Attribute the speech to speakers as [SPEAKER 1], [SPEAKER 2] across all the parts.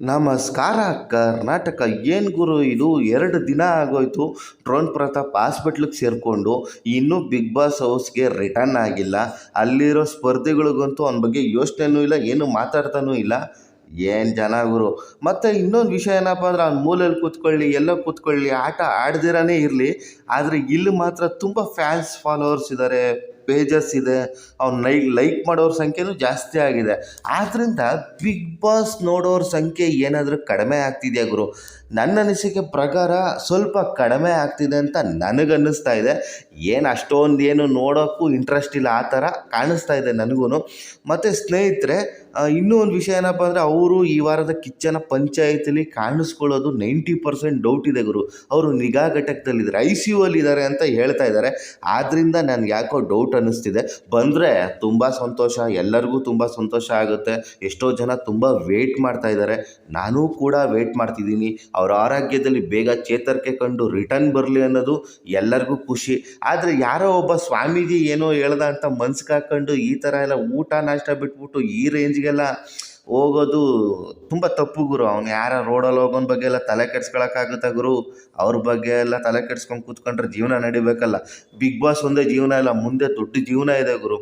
[SPEAKER 1] ನಮಸ್ಕಾರ, ಕರ್ನಾಟಕ. ಏನು ಗುರು, ಇದು ಎರಡು ದಿನ ಆಗೋಯ್ತು. ಡ್ರೋನ್ ಪ್ರತಾಪ್ ಹಾಸ್ಪಿಟ್ಲಿಗೆ ಸೇರಿಕೊಂಡು ಇನ್ನೂ ಬಿಗ್ ಬಾಸ್ ಹೌಸ್ಗೆ ರಿಟರ್ನ್ ಆಗಿಲ್ಲ. ಅಲ್ಲಿರೋ ಸ್ಪರ್ಧೆಗಳಿಗಂತೂ ಅವನ ಬಗ್ಗೆ ಯೋಚನೆನೂ ಇಲ್ಲ, ಏನು ಮಾತಾಡ್ತಾನೂ ಇಲ್ಲ. ಏನು ಜನ ಗುರು. ಮತ್ತು ಇನ್ನೊಂದು ವಿಷಯ ಏನಪ್ಪ ಅಂದ್ರೆ ಅವ್ನು ಮೂಲೆಯಲ್ಲಿ ಕೂತ್ಕೊಳ್ಳಿ, ಎಲ್ಲ ಕೂತ್ಕೊಳ್ಳಿ, ಆಟ ಆಡ್ದಿರಾನೇ ಇರಲಿ, ಆದರೆ ಇಲ್ಲಿ ಮಾತ್ರ ತುಂಬ ಫ್ಯಾನ್ಸ್ ಫಾಲೋವರ್ಸ್ ಇದ್ದಾರೆ ಪೇಜಸ್ ಇದೆ. ಅವ್ನ ಲೈಕ್ ಲೈಕ್ ಮಾಡೋರ ಸಂಖ್ಯೆನೂ ಜಾಸ್ತಿ ಆಗಿದೆ. ಆದ್ದರಿಂದ ಬಿಗ್ ಬಾಸ್ ನೋಡೋರ ಸಂಖ್ಯೆ ಏನಾದರೂ ಕಡಿಮೆ ಆಗ್ತಿದೆಯಾ ಗುರು? ನನ್ನ ಅನಿಸಿಕೆ ಪ್ರಕಾರ ಸ್ವಲ್ಪ ಕಡಿಮೆ ಆಗ್ತಿದೆ ಅಂತ ನನಗನ್ನಿಸ್ತಾ ಇದೆ. ಏನು ಅಷ್ಟೊಂದು ಏನು ನೋಡೋಕ್ಕೂ ಇಂಟ್ರೆಸ್ಟ್ ಇಲ್ಲ, ಆ ಥರ ಕಾಣಿಸ್ತಾ ಇದೆ ನನಗೂ ಮತ್ತು ಸ್ನೇಹಿತರೆ ಇನ್ನೂ ಒಂದು ವಿಷಯ ಏನಪ್ಪ ಅಂದರೆ ಅವರು ಈ ವಾರದ ಕಿಚ್ಚನ ಪಂಚಾಯತಿಲಿ ಕಾಣಿಸ್ಕೊಳ್ಳೋದು ನೈಂಟಿ ಪರ್ಸೆಂಟ್ ಡೌಟ್ ಇದೆ ಗುರು. ಅವರು ನಿಗಾ ಘಟಕದಲ್ಲಿದ್ದಾರೆ ಐ ಸಿ ಯು ಅಲ್ಲಿ ಇದ್ದಾರೆ ಅಂತ ಹೇಳ್ತಾ ಇದ್ದಾರೆ. ಆದ್ದರಿಂದ ನನಗೆ ಯಾಕೋ ಡೌಟ್ ಅನ್ನಿಸ್ತಿದೆ. ಬಂದರೆ ತುಂಬ ಸಂತೋಷ, ಎಲ್ಲರಿಗೂ ತುಂಬ ಸಂತೋಷ ಆಗುತ್ತೆ. ಎಷ್ಟೋ ಜನ ತುಂಬ ವೇಟ್ ಮಾಡ್ತಾ ಇದ್ದಾರೆ. ನಾನೂ ಕೂಡ ವೇಟ್ ಮಾಡ್ತಿದ್ದೀನಿ. ಅವ್ರ ಆರೋಗ್ಯದಲ್ಲಿ ಬೇಗ ಚೇತರಿಕೆ ಕಂಡು ರಿಟರ್ನ್ ಬರಲಿ ಅನ್ನೋದು ಎಲ್ಲರಿಗೂ ಖುಷಿ. ಆದರೆ ಯಾರೋ ಒಬ್ಬ ಸ್ವಾಮೀಜಿ ಏನೋ ಹೇಳ್ದ ಅಂತ ಮನ್ಸಿಗೆ ಹಾಕ್ಕೊಂಡು ಈ ಥರ ಎಲ್ಲ ಊಟ ನಾಷ್ಟ ಬಿಟ್ಬಿಟ್ಟು ಈ ರೇಂಜ್ಗೆಲ್ಲ ಹೋಗೋದು ತುಂಬ ತಪ್ಪು ಗುರು. ಅವ್ನು ಯಾರ ರೋಡಲ್ಲಿ ಹೋಗೋನ ಬಗ್ಗೆ ಎಲ್ಲ ತಲೆ ಕೆಡ್ಸ್ಕೊಳಕ್ಕಾಗುತ್ತಾ ಗುರು? ಅವ್ರ ಬಗ್ಗೆ ಎಲ್ಲ ತಲೆ ಕೆಡ್ಸ್ಕೊಂಡು ಕೂತ್ಕೊಂಡ್ರೆ ಜೀವನ ನಡಿಬೇಕಲ್ಲ. ಬಿಗ್ ಬಾಸ್ ಒಂದೇ ಜೀವನ ಇಲ್ಲ, ಮುಂದೆ ದೊಡ್ಡ ಜೀವನ ಇದೆ ಗುರು.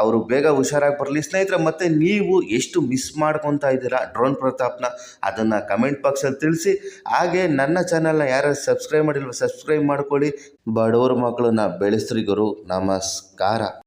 [SPEAKER 1] ಅವರು ಬೇಗ ಹುಷಾರಾಗಿ ಬರಲಿ. ಸ್ನೇಹಿತರೆ, ಮತ್ತು ನೀವು ಎಷ್ಟು ಮಿಸ್ ಮಾಡ್ಕೊತಾ ಇದ್ದೀರಾ? ಡ್ರೋನ್ ಪ್ರತಾಪ್ನ ಅದನ್ನು ಕಮೆಂಟ್ ಬಾಕ್ಸಲ್ಲಿ ತಿಳಿಸಿ. ಹಾಗೆ ನನ್ನ ಚಾನಲ್ನ ಯಾರು ಸಬ್ಸ್ಕ್ರೈಬ್ ಮಾಡಿಲ್ವ ಸಬ್ಸ್ಕ್ರೈಬ್ ಮಾಡ್ಕೊಳ್ಳಿ. ಬಡವ್ರ ಮಕ್ಕಳನ್ನ ಬೆಳೆಸ್ರಿ ಗುರು. ನಮಸ್ಕಾರ.